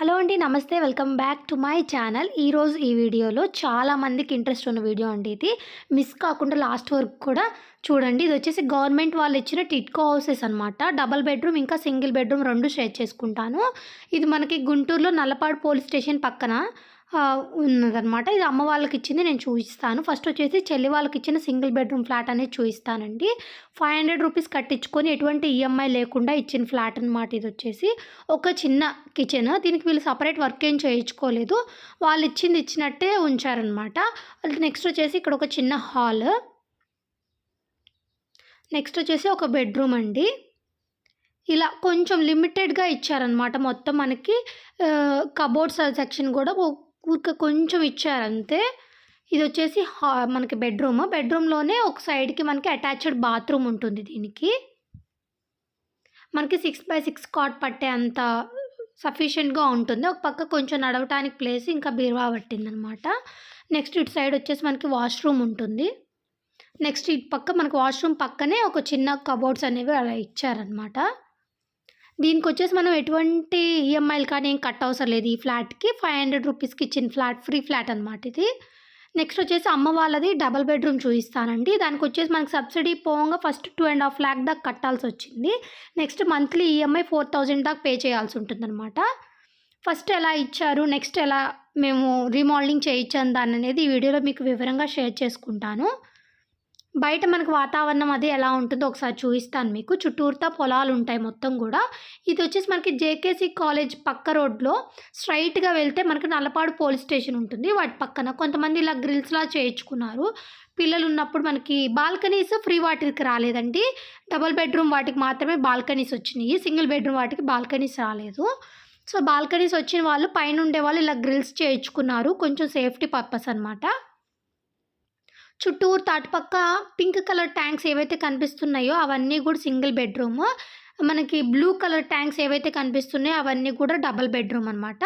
Hello అండి నమస్తే. Welcome back to my channel. ఈరోజు ఈ వీడియోలో చాలా మందికి ఇంట్రెస్ట్ ఉన్న వీడియో అండి ఇది. మిస్ కాకుండా లాస్ట్ వరకు కూడా చూడండి. ఇది వచ్చేసి గవర్నమెంట్ వాళ్ళు ఇచ్చిన టిట్కో హౌసెస్ అనమాట డబల్ బెడ్రూమ్ ఇంకా సింగిల్ బెడ్రూమ్ రెండు షేర్ చేసుకుంటాను. ఇది మనకి గుంటూరులో నల్లపాడు పోలీస్ స్టేషన్ పక్కన. ఉన్నదనమాట ఇది అమ్మ వాళ్ళకి ఇచ్చింది నేను చూపిస్తాను ఫస్ట్ వచ్చేసి చెల్లి వాళ్ళకి ఇచ్చిన సింగిల్ బెడ్రూమ్ ఫ్లాట్ అనేది చూపిస్తానండి ఫైవ్ హండ్రెడ్ రూపీస్ కట్టించుకొని ఎటువంటి ఈఎంఐ లేకుండా ఇచ్చిన ఫ్లాట్ అనమాట ఇది వచ్చేసి. ఒక చిన్న కిచెన్. దీనికి వీళ్ళు సపరేట్ వర్క్ ఏం చేయించుకోలేదు. వాళ్ళు ఇచ్చింది ఇచ్చినట్టే ఉంచారనమాట నెక్స్ట్ వచ్చేసి ఇక్కడ ఒక చిన్న హాల్. నెక్స్ట్ వచ్చేసి ఒక బెడ్రూమ్ అండి. ఇలా కొంచెం లిమిటెడ్గా ఇచ్చారనమాట మొత్తం మనకి కబోర్డ్స్ సెక్షన్ కూడా ఊరిక కొంచెం ఇచ్చారంతే. ఇది వచ్చేసి హా మనకి బెడ్రూమ్. బెడ్రూమ్లోనే ఒక సైడ్కి మనకి అటాచ్డ్ బాత్రూమ్ ఉంటుంది దీనికి. మనకి సిక్స్ బై సిక్స్ కాట్ పట్టే అంత సఫిషియెంట్గా ఉంటుంది. ఒక పక్క కొంచెం నడవటానికి ప్లేస్ ఇంకా బీరువా పట్టిందనమాట. నెక్స్ట్ ఇటు సైడ్ వచ్చేసి మనకి వాష్రూమ్ ఉంటుంది. నెక్స్ట్ ఇటు పక్క మనకి వాష్రూమ్ పక్కనే ఒక చిన్న కబోర్డ్స్ అనేవి అలా ఇచ్చారనమాట. దీనికి వచ్చేసి మనం ఎటువంటి ఈఎంఐలు కానీ ఏం కట్ అవసరం లేదు. ఈ ఫ్లాట్కి ఫైవ్ హండ్రెడ్ రూపీస్కి ఇచ్చిన ఫ్లాట్ ఫ్రీ ఫ్లాట్ అనమాట ఇది. నెక్స్ట్ వచ్చేసి అమ్మ వాళ్ళది డబల్ బెడ్రూమ్ చూపిస్తానండి. దానికి వచ్చేసి మనకి సబ్సిడీ పోగా first two and half lakh దాకా కట్టాల్సి వచ్చింది next monthly EMI four thousand దాకా పే చేయాల్సి ఉంటుందన్నమాట ఫస్ట్ ఎలా ఇచ్చారు నెక్స్ట్ ఎలా మేము రీమోడలింగ్ చేయించాను దాన్ని అనేది ఈ వీడియోలో మీకు వివరంగా షేర్ చేసుకుంటాను. బయట మనకు వాతావరణం అది ఎలా ఉంటుందో ఒకసారి చూపిస్తాను మీకు. చుట్టూరుతా పొలాలు ఉంటాయి మొత్తం కూడా. ఇది వచ్చేసి మనకి జేకేసీ కాలేజ్ పక్క రోడ్లో స్ట్రైట్గా వెళ్తే మనకి నల్లపాడు పోలీస్ స్టేషన్ ఉంటుంది. వాటి పక్కన కొంతమంది ఇలా గ్రిల్స్లా చేయించుకున్నారు. పిల్లలు ఉన్నప్పుడు మనకి బాల్కనీస్ ఫ్రీ వాటికి రాలేదండి. డబుల్ బెడ్రూమ్ వాటికి మాత్రమే బాల్కనీస్ వచ్చినాయి. సింగిల్ బెడ్రూమ్ వాటికి బాల్కనీస్ రాలేదు. సో బాల్కనీస్ వచ్చిన వాళ్ళు పైన ఉండే వాళ్ళు ఇలా గ్రిల్స్ చేయించుకున్నారు. కొంచెం సేఫ్టీ పర్పస్ అనమాట చుట్టూరు తాటిపక్క పింక్ కలర్ ట్యాంక్స్ ఏవైతే కనిపిస్తున్నాయో అవన్నీ కూడా సింగిల్ బెడ్రూమ్. మనకి బ్లూ కలర్ ట్యాంక్స్ ఏవైతే కనిపిస్తున్నాయో అవన్నీ కూడా డబల్ బెడ్రూమ్ అనమాట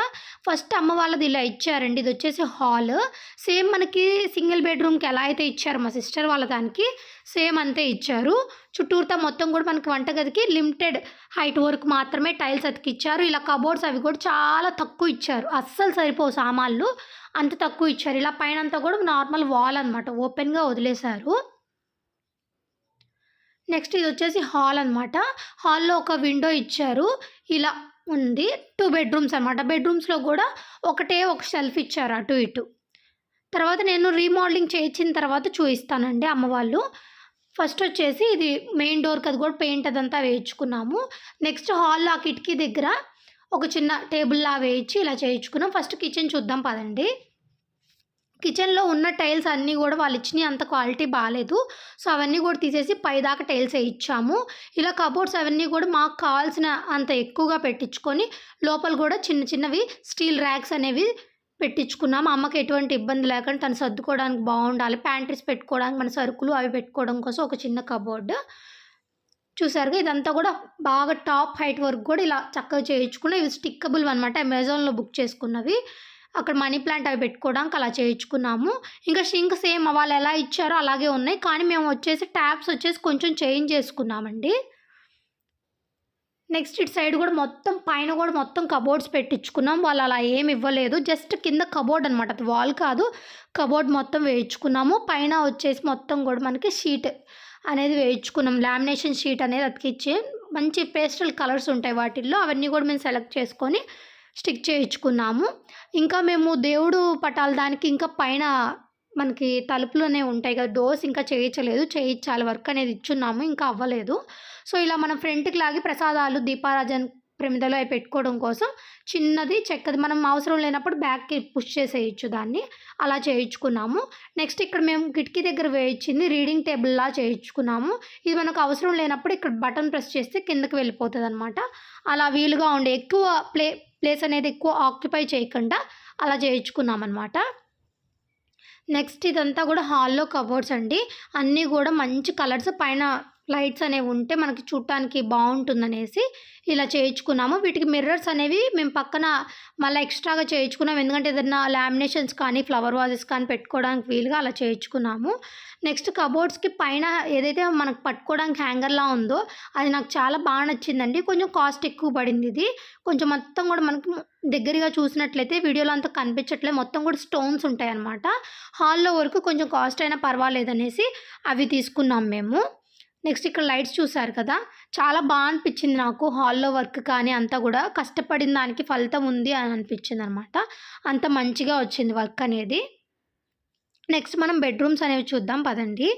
ఫస్ట్ అమ్మ వాళ్ళది ఇలా ఇచ్చారండి. ఇది వచ్చేసి హాల్. సేమ్ మనకి సింగిల్ బెడ్రూమ్కి ఎలా అయితే ఇచ్చారు మా సిస్టర్ వాళ్ళ దానికి సేమ్ అంతే ఇచ్చారు. చుట్టూరుతా మొత్తం కూడా మనకి వంటగదికి లిమిటెడ్ హైట్ వరకు మాత్రమే టైల్స్ అతికిచ్చారు. ఇలా కబోర్డ్స్ అవి కూడా చాలా తక్కువ ఇచ్చారు. అస్సలు సరిపోవు సామాన్లు. అంత తక్కువ ఇచ్చారు. ఇలా పైన అంతా కూడా నార్మల్ వాల్ అనమాట ఓపెన్గా వదిలేశారు. నెక్స్ట్ ఇది వచ్చేసి హాల్ అనమాట హాల్లో ఒక విండో ఇచ్చారు. ఇలా ఉంది. టూ బెడ్రూమ్స్ అనమాట బెడ్రూమ్స్లో కూడా ఒకటే ఒక షెల్ఫ్ ఇచ్చారు అటు ఇటు. తర్వాత నేను రీమోడలింగ్ చేయించిన తర్వాత చూపిస్తానండి అమ్మ వాళ్ళు. ఫస్ట్ వచ్చేసి ఇది మెయిన్ డోర్కి అది కూడా పెయింట్ అదంతా వేయించుకున్నాము. నెక్స్ట్ హాల్లో ఆ కిటికీ దగ్గర ఒక చిన్న టేబుల్లా వేయించి ఇలా చేయించుకున్నాం. ఫస్ట్ కిచెన్ చూద్దాం పదండి. కిచెన్లో ఉన్న టైల్స్ అన్నీ కూడా వాళ్ళు ఇచ్చినాయి అంత క్వాలిటీ బాగాలేదు సో అవన్నీ కూడా తీసేసి పైదాకా టైల్స్ వేయించాము. ఇలా కబోర్డ్స్ అవన్నీ కూడా మాకు కావాల్సిన అంత ఎక్కువగా పెట్టించుకొని లోపల కూడా చిన్న చిన్నవి స్టీల్ ర్యాక్స్ అనేవి పెట్టించుకున్నాము. అమ్మకి ఎటువంటి ఇబ్బంది లేకుండా తను సర్దుకోవడానికి బాగుండాలి. ప్యాంట్రీస్ పెట్టుకోవడానికి మన సరుకులు అవి పెట్టుకోవడం కోసం ఒక చిన్న కబోర్డ్. చూసారుగా? ఇదంతా కూడా బాగా టాప్ హైట్ వరకు కూడా ఇలా చక్కగా చేయించుకున్నాం. ఇవి స్టిక్కబుల్ అనమాట అమెజాన్లో బుక్ చేసుకున్నవి. అక్కడ మనీ ప్లాంట్ అవి పెట్టుకోవడానికి అలా చేయించుకున్నాము. ఇంకా షింక్ సేమ్ వాళ్ళు ఎలా ఇచ్చారో అలాగే ఉన్నాయి. కానీ మేము వచ్చేసి ట్యాప్స్ వచ్చేసి కొంచెం చేంజ్ చేసుకున్నామండి. నెక్స్ట్ ఇటు సైడ్ కూడా మొత్తం పైన కూడా మొత్తం కబోర్డ్స్ పెట్టించుకున్నాం. వాళ్ళు అలా ఏమి ఇవ్వలేదు. జస్ట్ కింద కబోర్డ్ అనమాట అది వాల్ కాదు. కబోర్డ్ మొత్తం వేయించుకున్నాము. పైన వచ్చేసి మొత్తం కూడా మనకి షీట్ అనేది వేయించుకున్నాం. లామినేషన్ షీట్ అనేది అతికిచ్చి మంచి పేస్టల్ కలర్స్ ఉంటాయి వాటిల్లో. అవన్నీ కూడా మేము సెలెక్ట్ చేసుకొని స్టిక్ చేయించుకున్నాము. ఇంకా మేము దేవుడు పటాల దానికి ఇంకా పైన మనకి తలుపులోనే ఉంటాయి కదా డోర్స్ ఇంకా చేయించలేదు. చేయించాలి వర్క్ అనేది ఇచ్చున్నాము ఇంకా అవ్వలేదు. సో ఇలా మనం ఫ్రంట్కి లాగి ప్రసాదాలు దీపారాజన్ ప్రమిదలో అవి పెట్టుకోవడం కోసం చిన్నది చెక్కది మనం అవసరం లేనప్పుడు బ్యాక్కి పుష్ చేసేయచ్చు దాన్ని. అలా చేయించుకున్నాము. నెక్స్ట్ ఇక్కడ మేము కిటికీ దగ్గర వేయించింది రీడింగ్ టేబుల్లా చేయించుకున్నాము. ఇది మనకు అవసరం లేనప్పుడు ఇక్కడ బటన్ ప్రెస్ చేస్తే కిందకి వెళ్ళిపోతుంది అనమాట అలా వీలుగా ఉండే ఎక్కువ ప్లే ప్లేస్ అనేది ఎక్కువ ఆక్యుపై చేయకుండా అలా చేయించుకున్నాం అనమాట నెక్స్ట్ ఇదంతా కూడా హాల్లో కబోర్డ్స్ అండి. అన్నీ కూడా మంచి కలర్స్ పైన లైట్స్ అనేవి ఉంటే మనకి చూడటానికి బాగుంటుందనేసి ఇలా చేయించుకున్నాము. వీటికి మిర్రర్స్ అనేవి మేము పక్కన మళ్ళీ ఎక్స్ట్రాగా చేయించుకున్నాం. ఎందుకంటే ఏదైనా లామినేషన్స్ కానీ ఫ్లవర్ వాజెస్ కానీ పెట్టుకోవడానికి వీలుగా అలా చేయించుకున్నాము. నెక్స్ట్ కబోర్డ్స్కి పైన ఏదైతే మనకు పట్టుకోవడానికి హ్యాంగర్లా ఉందో అది నాకు చాలా బాగా నచ్చిందండి. కొంచెం కాస్ట్ ఎక్కువ పడింది ఇది. కొంచెం మొత్తం కూడా మనకి దగ్గరగా చూసినట్లయితే వీడియోలో అంతా కనిపించట్లేదు. మొత్తం కూడా స్టోన్స్ ఉంటాయి అన్నమాట హాల్లో వరకు కొంచెం కాస్ట్ అయినా పర్వాలేదనేసి అవి తీసుకున్నాం మేము. నెక్స్ట్ ఇక్కడ లైట్స్ చూసారు కదా? చాలా బాగా అనిపించింది నాకు. హాల్లో వర్క్ కానీ అంతా కూడా కష్టపడిన దానికి ఫలితం ఉంది అని అనిపించింది అనమాట అంత మంచిగా వచ్చింది వర్క్ అనేది. నెక్స్ట్ మనం బెడ్రూమ్స్ అనేవి చూద్దాం పదండి.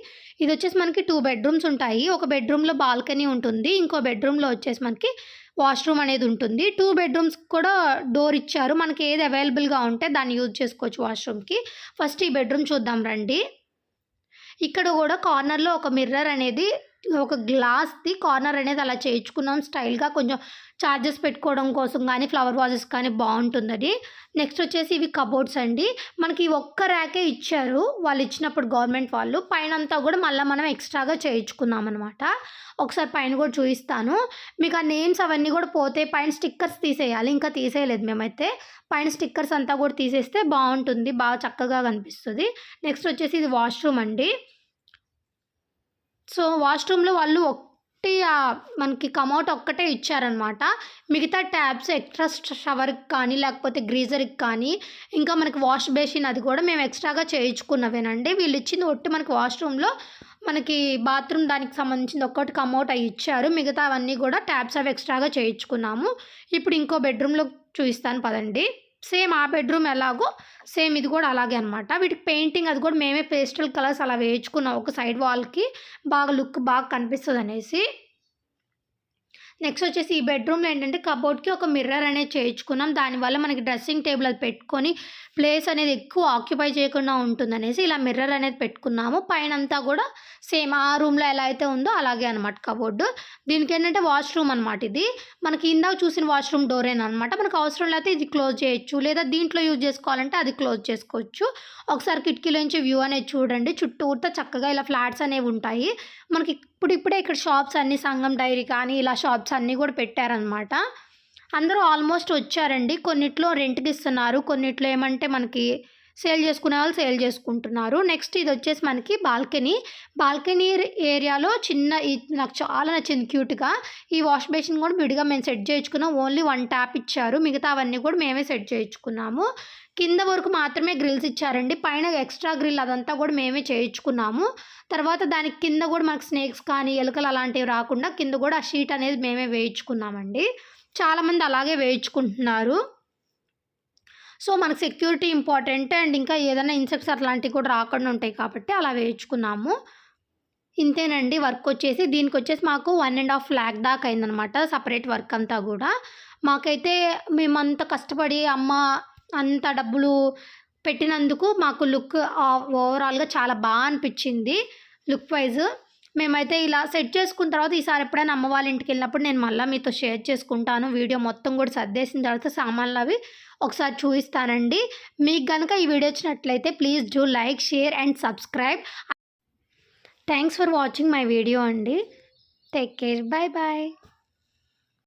ఇది వచ్చేసి మనకి టూ బెడ్రూమ్స్ ఉంటాయి. ఒక బెడ్రూమ్లో బాల్కనీ ఉంటుంది. ఇంకో బెడ్రూమ్లో వచ్చేసి మనకి వాష్రూమ్ అనేది ఉంటుంది. టూ బెడ్రూమ్స్ కూడా డోర్ ఇచ్చారు. మనకి ఏది అవైలబుల్గా ఉంటే దాన్ని యూజ్ చేసుకోవచ్చు వాష్రూమ్కి. ఫస్ట్ ఈ బెడ్రూమ్ చూద్దాం రండి. ఇక్కడ కూడా కార్నర్లో ఒక మిర్రర్ అనేది ఒక గ్లాస్ది కార్నర్ అనేది అలా చేయించుకున్నాం. స్టైల్గా కొంచెం చార్జెస్ పెట్టుకోవడం కోసం కానీ ఫ్లవర్ వాజెస్ కానీ బాగుంటుందని నెక్స్ట్ వచ్చేసి ఇవి కబోర్డ్స్ అండి. మనకి ఒక్క ర్యాకే ఇచ్చారు. వాళ్ళు ఇచ్చినప్పుడు గవర్నమెంట్ వాళ్ళు. పైన అంతా కూడా మళ్ళీ మనం ఎక్స్ట్రాగా చేయించుకున్నాం అనమాట ఒకసారి పైన కూడా చూపిస్తాను. మీకు ఆ నేమ్స్ అవన్నీ కూడా పోతే పైన స్టిక్కర్స్ తీసేయాలి. ఇంకా తీసేయలేదు మేమైతే. పైన స్టిక్కర్స్ అంతా కూడా తీసేస్తే బాగుంటుంది. బాగా చక్కగా కనిపిస్తుంది. నెక్స్ట్ వచ్చేసి ఇది వాష్రూమ్ అండి. సో వాష్రూమ్లో వాళ్ళు ఒకటి మనకి కమౌట్ ఒక్కటే ఇచ్చారనమాట. మిగతా ట్యాబ్స్ ఎక్స్ట్రా షవర్కి కానీ లేకపోతే గ్రీజర్కి కానీ ఇంకా మనకి వాష్ బేసిన్ అది కూడా మేము ఎక్స్ట్రాగా చేయించుకున్నవేనండి. వీళ్ళు ఇచ్చింది ఒట్టి మనకి వాష్రూమ్లో మనకి బాత్రూమ్ దానికి సంబంధించింది ఒక్కటి కమౌట్ అవి ఇచ్చారు. మిగతా అవన్నీ కూడా ట్యాబ్స్ అవి ఎక్స్ట్రాగా చేయించుకున్నాము. ఇప్పుడు ఇంకో బెడ్రూమ్లో చూపిస్తాను పదండి. సేమ్ ఆ బెడ్రూమ్ ఎలాగో సేమ్ ఇది కూడా అలాగే అనమాట వీటికి పెయింటింగ్ అది కూడా మేమే పేస్టల్ కలర్స్ అలా వేయించుకున్నాం ఒక సైడ్ వాల్కి. బాగా లుక్ బాగా కనిపిస్తుంది అనేసి నెక్స్ట్ వచ్చేసి ఈ బెడ్రూమ్లో ఏంటంటే కబోర్డ్కి ఒక మిర్రర్ అనేది చేయించుకున్నాం. దానివల్ల మనకి డ్రెస్సింగ్ టేబుల్ అది పెట్టుకొని ప్లేస్ అనేది ఎక్కువ ఆక్యుపై చేయకుండా ఉంటుందనేసి ఇలా మిర్రర్ అనేది పెట్టుకున్నాము. పైన అంతా కూడా సేమ్ ఆ రూమ్లో ఎలా అయితే ఉందో అలాగే అనమాట కబోర్డు. దీనికి ఏంటంటే వాష్రూమ్ అనమాట ఇది. మనకి ఇందాక చూసిన వాష్రూమ్ డోరేనా అనమాట మనకు అవసరం లేకపోతే ఇది క్లోజ్ చేయొచ్చు. లేదా దీంట్లో యూజ్ చేసుకోవాలంటే అది క్లోజ్ చేసుకోవచ్చు. ఒకసారి కిటికీలోంచి వ్యూ అనేది చూడండి. చుట్టూతో చక్కగా ఇలా ఫ్లాట్స్ అనేవి ఉంటాయి. మనకి ఇప్పుడిప్పుడే ఇక్కడ షాప్స్ అన్ని సంగం డైరీ కానీ ఇలా షాప్స్ అన్నీ కూడా పెట్టారనమాట. అందరూ ఆల్మోస్ట్ వచ్చారండి. కొన్నిట్లో రెంట్కి ఇస్తున్నారు. కొన్నిట్లో ఏమంటే మనకి సేల్ చేసుకునే వాళ్ళు సేల్ చేసుకుంటున్నారు. నెక్స్ట్ ఇది వచ్చేసి మనకి బాల్కనీ. బాల్కనీ ఏరియాలో చిన్న ఇది నాకు చాలా నచ్చింది క్యూట్గా ఈ వాష్ బేసిన్ కూడా విడిగా మేము సెట్ చేయించుకున్నాం. ఓన్లీ వన్ ట్యాప్ ఇచ్చారు. మిగతా అవన్నీ కూడా మేమే సెట్ చేయించుకున్నాము. కింద వరకు మాత్రమే గ్రిల్స్ ఇచ్చారండి. పైన ఎక్స్ట్రా గ్రిల్ అదంతా కూడా మేమే చేయించుకున్నాము. తర్వాత దానికి కింద కూడా మనకు స్నేక్స్ కానీ ఎలుకలు అలాంటివి రాకుండా కింద కూడా ఆ షీట్ అనేది మేమే వేయించుకున్నామండి. చాలామంది అలాగే వేయించుకుంటున్నారు. సో మనకు సెక్యూరిటీ ఇంపార్టెంట్ అండ్ ఇంకా ఏదైనా ఇన్సెక్ట్స్ అట్లాంటివి కూడా రాకుండా ఉంటాయి కాబట్టి అలా వేయించుకున్నాము. ఇంతేనండి. వర్క్ వచ్చేసి దీనికి వచ్చేసి మాకు వన్ అండ్ హాఫ్ ల్యాక్ దాకా అయిందనమాట సపరేట్ వర్క్ అంతా కూడా. మాకైతే మేమంత కష్టపడి అమ్మ అంత డబ్బులు పెట్టినందుకు మాకు లుక్ ఓవరాల్గా చాలా బాగా అనిపించింది. లుక్ వైజ్ మేమైతే ఇలా సెట్ చేసుకున్న తర్వాత ఈసారి ఎప్పుడైనా అమ్మ వాళ్ళ ఇంటికి వెళ్ళినప్పుడు నేను మళ్ళీ మీతో షేర్ చేసుకుంటాను. వీడియో మొత్తం కూడా సర్దేసిన తర్వాత సామాన్లు అవి ఒకసారి చూపిస్తానండి మీకు కనుక ఈ వీడియో వచ్చినట్లయితే please do like share and subscribe. Thanks for watching my video అండి. Take care. Bye bye